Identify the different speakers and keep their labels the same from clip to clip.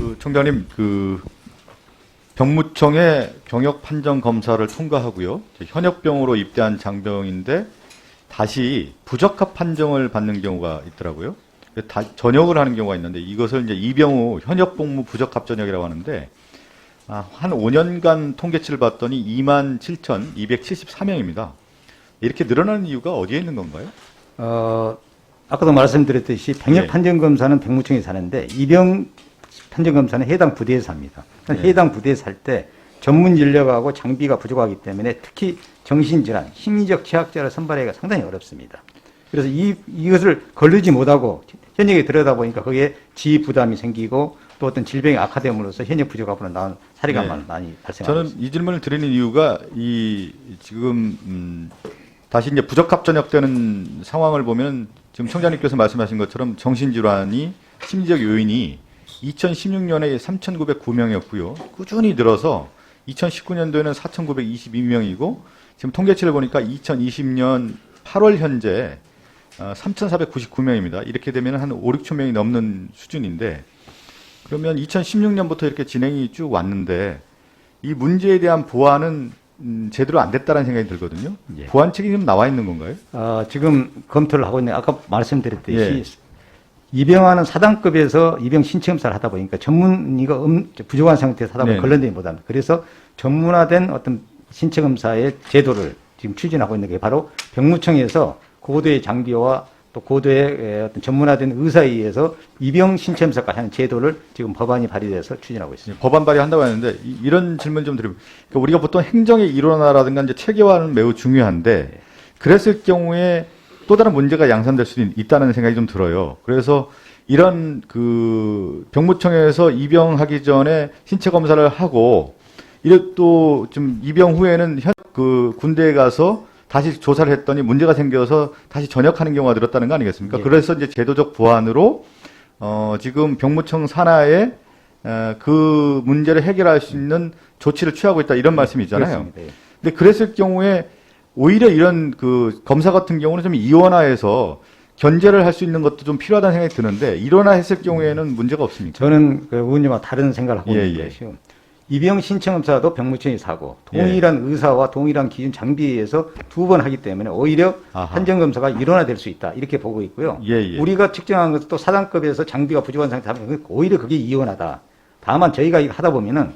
Speaker 1: 그 총장님 그 병무청의 병역 판정 검사를 통과하고요. 현역병으로 입대한 장병인데 다시 부적합 판정을 받는 경우가 있더라고요. 다 전역을 하는 경우가 있는데 이것을 이제 이병우 현역 복무 부적합 전역이라고 하는데 아, 한 5년간 통계치를 봤더니 27,274명입니다. 이렇게 늘어나는 이유가 어디에 있는 건가요?
Speaker 2: 어, 아까도 말씀드렸듯이 병역
Speaker 1: 예.
Speaker 2: 판정 검사는 병무청에서 하는데 이병 판정 검사는 해당 부대에서 합니다. 그러니까
Speaker 1: 예.
Speaker 2: 해당 부대에서 할 때 전문 인력하고 장비가 부족하기 때문에 특히 정신질환, 심리적 취약자를 선발하기가 상당히 어렵습니다. 그래서 이, 이것을 걸르지 못하고 현역에 들여다 보니까 거기에 지휘 부담이 생기고 또 어떤 질병이 악화됨으로써 현역 부족함으로 나온 사례가
Speaker 1: 네.
Speaker 2: 많- 많이 발생하고
Speaker 1: 저는. 이 질문을 드리는 이유가 이 지금 음, 다시 이제 부적합 전역되는 상황을 보면 지금 청장님께서 말씀하신 것처럼 정신질환이 심리적 요인이 2016년에 3,909명이었고요. 꾸준히 늘어서 2019년도에는 4,922명이고 지금 통계치를 보니까 2020년 8월 현재 어, 3,499명입니다. 이렇게 되면 한 5, 6천 명이 넘는 수준인데 그러면 2016년부터 이렇게 진행이 쭉 왔는데 이 문제에 대한 보완은 음, 제대로 안 됐다는 생각이 들거든요.
Speaker 2: 예.
Speaker 1: 보완책이 좀 나와 있는 건가요?
Speaker 2: 어, 지금 검토를 하고 있는 아까 말씀드렸듯이
Speaker 1: 예.
Speaker 2: 입영하는 사단급에서 입영 신청사를 하다 보니까 전문의가 음, 부족한 상태에서 하다 보니
Speaker 1: 네네.
Speaker 2: 걸러내지 못합니다. 그래서 전문화된 어떤 신청검사의 제도를 지금 추진하고 있는 게 바로 병무청에서 고도의 장비와 또 고도의 에, 어떤 전문화된 의사에 의해서 입영 신청사까지 하는 제도를 지금 법안이 발의돼서 추진하고 있습니다.
Speaker 1: 예, 법안 발의한다고 하는데 이, 런 질문 좀 드리면 그러니까 우리가 보통 행정의 일원화라든가 이제 체계화는 매우 중요한데 그랬을 경우에 또 다른 문제가 양산될 수 있- 있다는 생각이 좀 들어요. 그래서 이런 그 병무청에서 입영하기 전에 신체 검사를 하고 이래 또좀 입영 후에는 현, 그 군대에 가서 다시 조사를 했더니 문제가 생겨서 다시 전역하는 경우가 늘었다는 거 아니겠습니까?
Speaker 2: 예.
Speaker 1: 그래서 이제 제도적 보완으로 어, 지금 병무청 산하에 어, 그 문제를 해결할 수 있는 조치를 취하고 있다 이런 말씀이잖아요.
Speaker 2: 그렇습니다. 예.
Speaker 1: 근데 그랬을 경우에 오히려 이런 그 검사 같은 경우는 좀 이원화해서 견제를 할 수 있는 것도 좀 필요하다는 생각이 드는데 이원화했을 경우에는 문제가 없습니까?
Speaker 2: 저는 그 의원님과 다른 생각을 하고
Speaker 1: 예,
Speaker 2: 있는
Speaker 1: 예.
Speaker 2: 것이요. 입영 신청 검사도 병무청에서 하고 동일한 의사와 동일한 기준 장비에 의해서 두 번 하기 때문에 오히려
Speaker 1: 아하.
Speaker 2: 판정 검사가 일원화될 수 있다 이렇게 보고 있고요.
Speaker 1: 예, 예.
Speaker 2: 우리가 측정한 것도 사단급에서 장비가 부족한 상태 하면 오히려 그게 이원하다. 다만 저희가 하다 보면은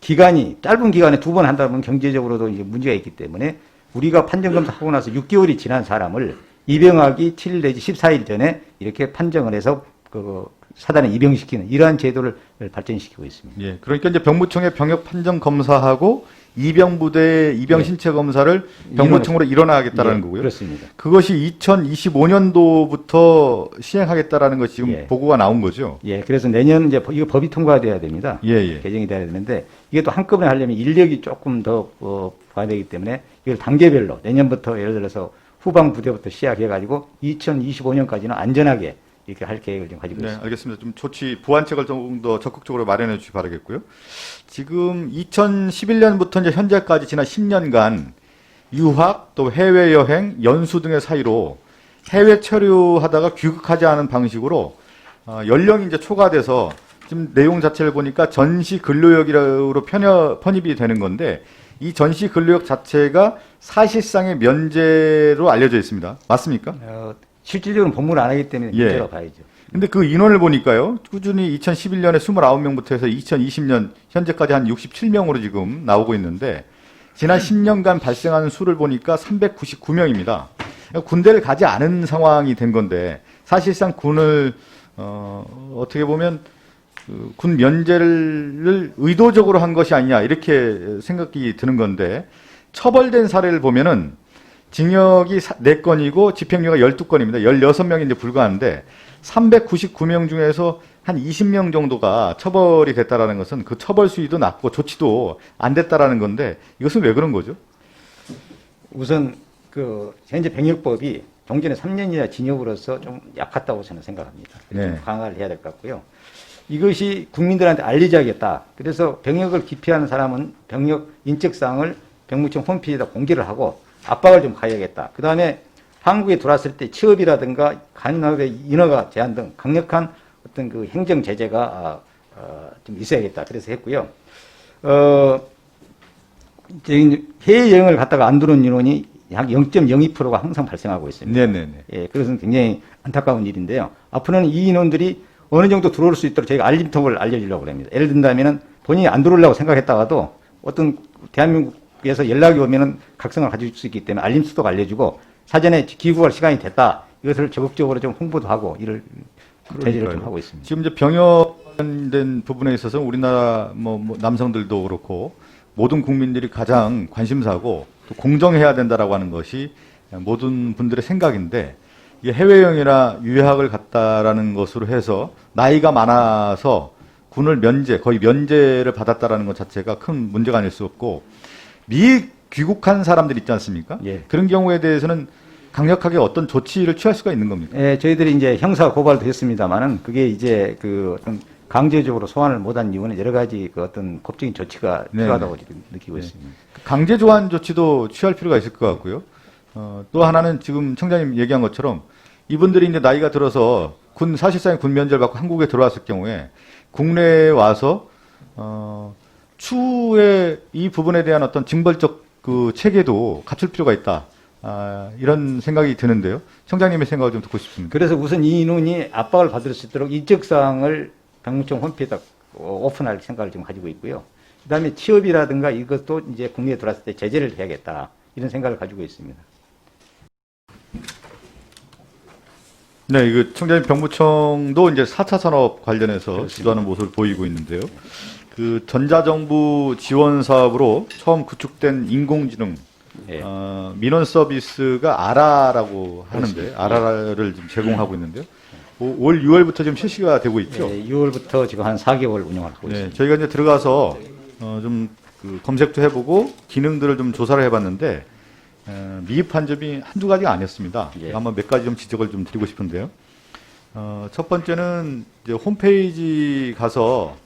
Speaker 2: 기간이 짧은 기간에 두 번 한다 보면 경제적으로도 이제 문제가 있기 때문에 우리가 판정검사 하고 나서 6개월이 지난 사람을 입영하기 7일 내지 14일 전에 이렇게 판정을 해서 그 사단에 입영시키는 이러한 제도를 발전시키고 있습니다.
Speaker 1: 예. 그러니까 이제 병무청의 병역 판정 검사하고 이병 부대 이병
Speaker 2: 예.
Speaker 1: 신체 검사를 병무청으로 일원화하겠다라는
Speaker 2: 예,
Speaker 1: 거고요.
Speaker 2: 그렇습니다.
Speaker 1: 그것이 2025년도부터 시행하겠다라는 것이 지금
Speaker 2: 예.
Speaker 1: 보고가 나온 거죠.
Speaker 2: 예, 그래서 내년 이제 이거 법이 통과돼야 됩니다.
Speaker 1: 예, 예.
Speaker 2: 개정이 돼야 되는데 이게 또 한꺼번에 하려면 인력이 조금 더 어, 봐야 되기 때문에 이걸 단계별로 내년부터 예를 들어서 후방 부대부터 시작해가지고 2025년까지는 안전하게 이렇게 할 계획을 지금 가지고
Speaker 1: 네,
Speaker 2: 있습니다.
Speaker 1: 알겠습니다. 좀 조치 보완책을 좀 더 적극적으로 마련해 주시 기 바라겠고요. 지금 2011년부터 이제 현재까지 지난 10년간 유학 또 해외 여행, 연수 등의 사이로 해외 체류하다가 귀국하지 않은 방식으로 어, 연령이 이제 초과돼서 지금 내용 자체를 보니까 전시 근로역으로 편여, 편입이 되는 건데 이 전시 근로역 자체가 사실상의 면제로 알려져 있습니다. 맞습니까?
Speaker 2: 어, 실질적으로는 법무를 안 하기 때문에
Speaker 1: 예.
Speaker 2: 문제라고 봐야죠.
Speaker 1: 근데 그 인원을 보니까요. 꾸준히 2011년에 29명부터 해서 2020년 현재까지 한 67명으로 지금 나오고 있는데 지난 10년간 발생하는 수를 보니까 399명입니다. 군대를 가지 않은 상황이 된 건데 사실상 군을 어, 어떻게 보면 그 군 면제를 의도적으로 한 것이 아니냐 이렇게 생각이 드는 건데 처벌된 사례를 보면은 징역이 4건이고 집행유예가 12건입니다. 16명이 이제 불과한데 399명 중에서 한 20명 정도가 처벌이 됐다라는 것은 그 처벌 수위도 낮고 조치도 안 됐다라는 건데 이것은 왜 그런 거죠?
Speaker 2: 우선 그 현재 병역법이 종전에 3년 이하 징역으로서 좀 약하다고 저는 생각합니다.
Speaker 1: 네.
Speaker 2: 좀 강화를 해야 될 것 같고요. 이것이 국민들한테 알리자겠다. 그래서 병역을 기피하는 사람은 병역 인적사항을 병무청 홈페이지에다 공지를 하고 압박을 좀 가해야겠다. 그 다음에 한국에 들어왔을 때 취업이라든가 간업의 인허가 제한 등 강력한 어떤 그 행정 제재가 아, 어, 좀 있어야겠다. 그래서 했고요. 어, 이제 해외 여행을 갔다가 안 들어온 인원이 약 0.02%가 항상 발생하고 있습니다.
Speaker 1: 네네네.
Speaker 2: 예, 그것은 굉장히 안타까운 일인데요. 앞으로는 이 인원들이 어느 정도 들어올 수 있도록 저희가 알림톡을 알려주려고 합니다. 예를 든다면은 본인이 안 들어오려고 생각했다가도 어떤 대한민국 에서 연락이 오면은 각성을 가질 수 있기 때문에 알림 수도 알려주고 사전에 귀국할 시간이 됐다. 이것을 적극적으로 좀 홍보도 하고 이를 대지를 좀. 하고 있습니다.
Speaker 1: 지금 이제 병역된 부분에 있어서 우리나라 뭐, 뭐 남성들도 그렇고 모든 국민들이 가장 관심사고 또 공정해야 된다라고 하는 것이 모든 분들의 생각인데 이게 해외여행이나 유학을 갔다라는 것으로 해서 나이가 많아서 군을 면제 거의 면제를 받았다라는 것 자체가 큰 문제가 아닐 수 없고 미 귀국한 사람들 있지 않습니까?
Speaker 2: 예.
Speaker 1: 그런 경우에 대해서는 강력하게 어떤 조치를 취할 수가 있는 겁니까?
Speaker 2: 예, 저희들이 이제 형사 고발도 했습니다만은 그게 이제 그 어떤 강제적으로 소환을 못한 이유는 여러 가지 그 어떤 법적인 조치가
Speaker 1: 네,
Speaker 2: 필요하다고 지금 느끼고 있습니다.
Speaker 1: 강제 조한 조치도 취할 필요가 있을 것 같고요. 어, 또 하나는 지금 청장님 얘기한 것처럼 이분들이 이제 나이가 들어서 군 사실상 군 면제를 받고 한국에 들어왔을 경우에 국내에 와서 어, 추후에 이 부분에 대한 어떤 징벌적 그 체계도 갖출 필요가 있다. 아, 이런 생각이 드는데요. 청장님의 생각을 좀 듣고 싶습니다.
Speaker 2: 그래서 우선 이 인원이 압박을 받을 수 있도록 인적 사항을 병무청 홈페이지에다 오픈할 생각을 지금 가지고 있고요. 그 다음에 취업이라든가 이것도 이제 국내에 들어왔을 때 제재를 해야겠다. 이런 생각을 가지고 있습니다.
Speaker 1: 네, 이거 청장님 병무청도 이제 4차 산업 관련해서 지도하는 모습을 보이고 있는데요. 그 전자정부 지원 사업으로 처음 구축된 인공지능
Speaker 2: 예.
Speaker 1: 어, 민원 서비스가 아라라고 하는데 아라를 지금 제공하고 있는데요. 오- 올 6월부터 지금 실시가 되고 있죠.
Speaker 2: 예, 6월부터 지금 한 4개월 운영을 하고
Speaker 1: 네,
Speaker 2: 있습니다.
Speaker 1: 저희가 이제 들어가서 어, 좀그 검색도 해보고 기능들을 좀 조사를 해봤는데 어, 미흡한 점이 한두 가지가 아니었습니다.
Speaker 2: 예.
Speaker 1: 한번 몇 가지 좀 지적을 좀 드리고 싶은데요. 어, 첫 번째는 이제 홈페이지 가서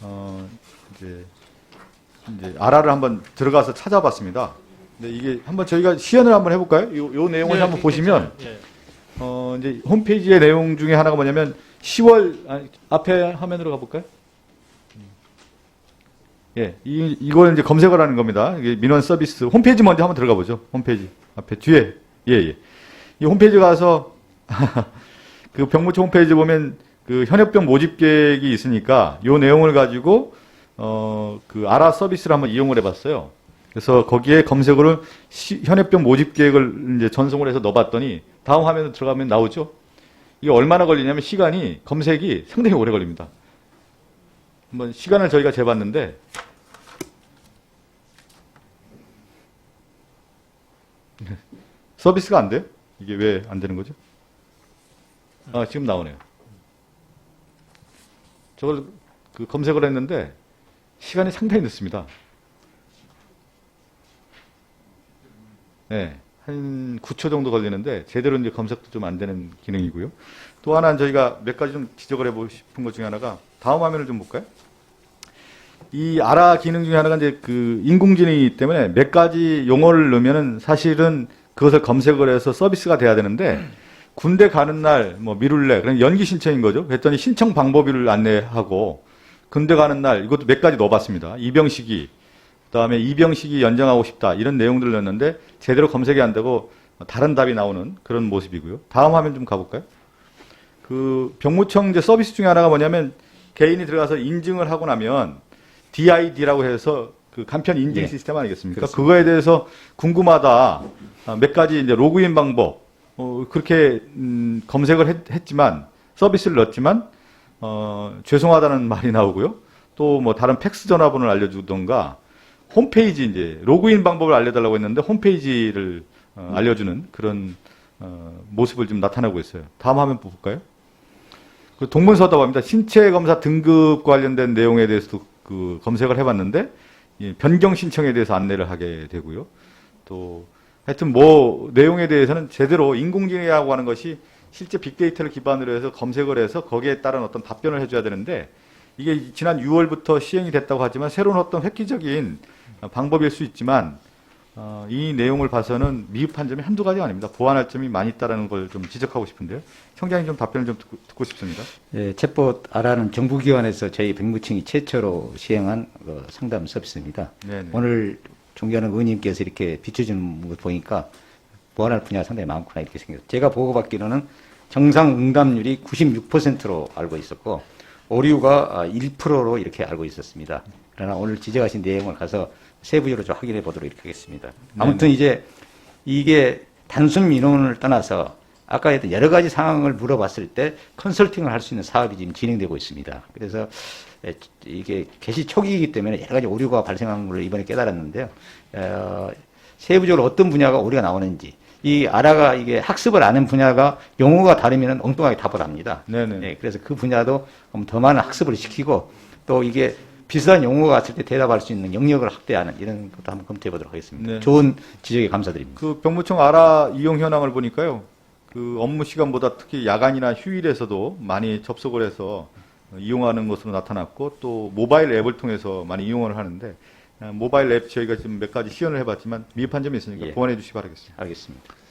Speaker 1: 어, 이제 이제 아라를 한번 들어가서 찾아봤습니다. 근데 이게 한번 저희가 시연을 한번 해볼까요? 요, 요 내용을
Speaker 3: 네,
Speaker 1: 한번 보시면.
Speaker 3: 예.
Speaker 1: 어, 이제 홈페이지의 내용 중에 하나가 뭐냐면 10월 아, 앞에 화면으로 가볼까요? 예, 이 이걸 이제 검색을 하는 겁니다. 이게 민원 서비스 홈페이지 먼저 한번 들어가 보죠. 홈페이지 앞에 뒤에 예 예. 이 홈페이지 가서 그 병무청 홈페이지 보면 그 현역병 모집 계획이 있으니까 요 내용을 가지고 어 그 아라 서비스를 한번 이용을 해봤어요. 그래서 거기에 검색어를 시- 현역병 모집 계획을 이제 전송을 해서 넣어봤더니 다음 화면에 들어가면 나오죠. 이게 얼마나 걸리냐면 시간이 검색이 상당히 오래 걸립니다. 한번 시간을 저희가 재봤는데 서비스가 안 돼요? 이게 왜 안 되는 거죠? 아 지금 나오네요. 저걸 그 검색을 했는데 시간이 상당히 늦습니다. 네, 한 9초 정도 걸리는데 제대로 이제 검색도 좀 안 되는 기능이고요. 또 하나 저희가 몇 가지 좀 지적을 해보고 싶은 것 중에 하나가 다음 화면을 좀 볼까요? 이 아라 기능 중에 하나가 이제 그 인공지능이기 때문에 몇 가지 용어를 넣으면은 사실은 그것을 검색을 해서 서비스가 돼야 되는데 군대 가는 날 뭐 미룰래 그냥 연기 신청인 거죠. 그랬더니 신청 방법을 안내하고 군대 가는 날 이것도 몇 가지 넣어봤습니다. 입영 시기 그다음에 입영 시기 연장하고 싶다 이런 내용들을 넣었는데 제대로 검색이 안 되고 다른 답이 나오는 그런 모습이고요. 다음 화면 좀 가볼까요? 그 병무청 이제 서비스 중에 하나가 뭐냐면 개인이 들어가서 인증을 하고 나면 DID라고 해서 그 간편 인증
Speaker 2: 예.
Speaker 1: 시스템 아니겠습니까?
Speaker 2: 그렇습니다.
Speaker 1: 그거에 대해서 궁금하다. 아, 몇 가지 이제 로그인 방법 어, 그렇게 음, 검색을 했, 지만 서비스를 넣었지만 어, 죄송하다는 말이 나오고요. 또 뭐 다른 팩스 전화번호를 알려주던가 홈페이지 이제 로그인 방법을 알려달라고 했는데 홈페이지를 어, 알려주는 그런 어, 모습을 좀 나타내고 있어요. 다음 화면 볼까요? 그 동문서답합니다. 신체 검사 등급 관련된 내용에 대해서도 그 검색을 해봤는데 이 변경 신청에 대해서 안내를 하게 되고요. 또 하여튼 뭐 내용에 대해서는 제대로 인공지능이라고 하는 것이 실제 빅데이터를 기반으로 해서 검색을 해서 거기에 따른 어떤 답변을 해줘야 되는데 이게 지난 6월부터 시행이 됐다고 하지만 새로운 어떤 획기적인 방법일 수 있지만 어, 이 내용을 봐서는 미흡한 점이 한두 가지가 아닙니다. 보완할 점이 많이 있다는 걸 좀 지적하고 싶은데요. 청장님 좀 답변을 좀 듣고, 듣고 싶습니다.
Speaker 2: 예, 챗봇 아라는 정부기관에서 저희 백무청이 최초로 시행한 그 상담 서비스입니다.
Speaker 1: 네네.
Speaker 2: 오늘 존경하는 의원님께서 이렇게 비춰주는 것 보니까 보완할 분야가 상당히 많구나 이렇게 생겼어요. 제가 보고받기로는 정상 응답률이 96%로 알고 있었고 오류가 1%로 이렇게 알고 있었습니다. 그러나 오늘 지적하신 내용을 가서 세부적으로 좀 확인해 보도록 이렇게 하겠습니다. 아무튼 이제 이게 단순 민원을 떠나서 아까 했던 여러 가지 상황을 물어봤을 때 컨설팅을 할 수 있는 사업이 지금 진행되고 있습니다. 그래서 에, 이게 개시 초기이기 때문에 여러 가지 오류가 발생한 걸 이번에 깨달았는데요. 어, 세부적으로 어떤 분야가 오류가 나오는지 이 아라가 이게 학습을 아는 분야가 용어가 다르면 엉뚱하게 답을 합니다.
Speaker 1: 네네.
Speaker 2: 예, 그래서 그 분야도 좀더 많은 학습을 시키고 또 이게 비슷한 용어가 왔을 때 대답할 수 있는 영역을 확대하는 이런 것도 한번 검토해 보도록 하겠습니다.
Speaker 1: 네.
Speaker 2: 좋은 지적에 감사드립니다.
Speaker 1: 그 병무청 아라 이용 현황을 보니까요. 그 업무 시간보다 특히 야간이나 휴일에서도 많이 접속을 해서 이용하는 것으로 나타났고 또 모바일 앱을 통해서 많이 이용을 하는데 아, 모바일 앱 저희가 지금 몇 가지 시연을 해봤지만 미흡한 점이 있으니까
Speaker 2: 예.
Speaker 1: 보완해 주시기 바라겠습니다.
Speaker 2: 알겠습니다.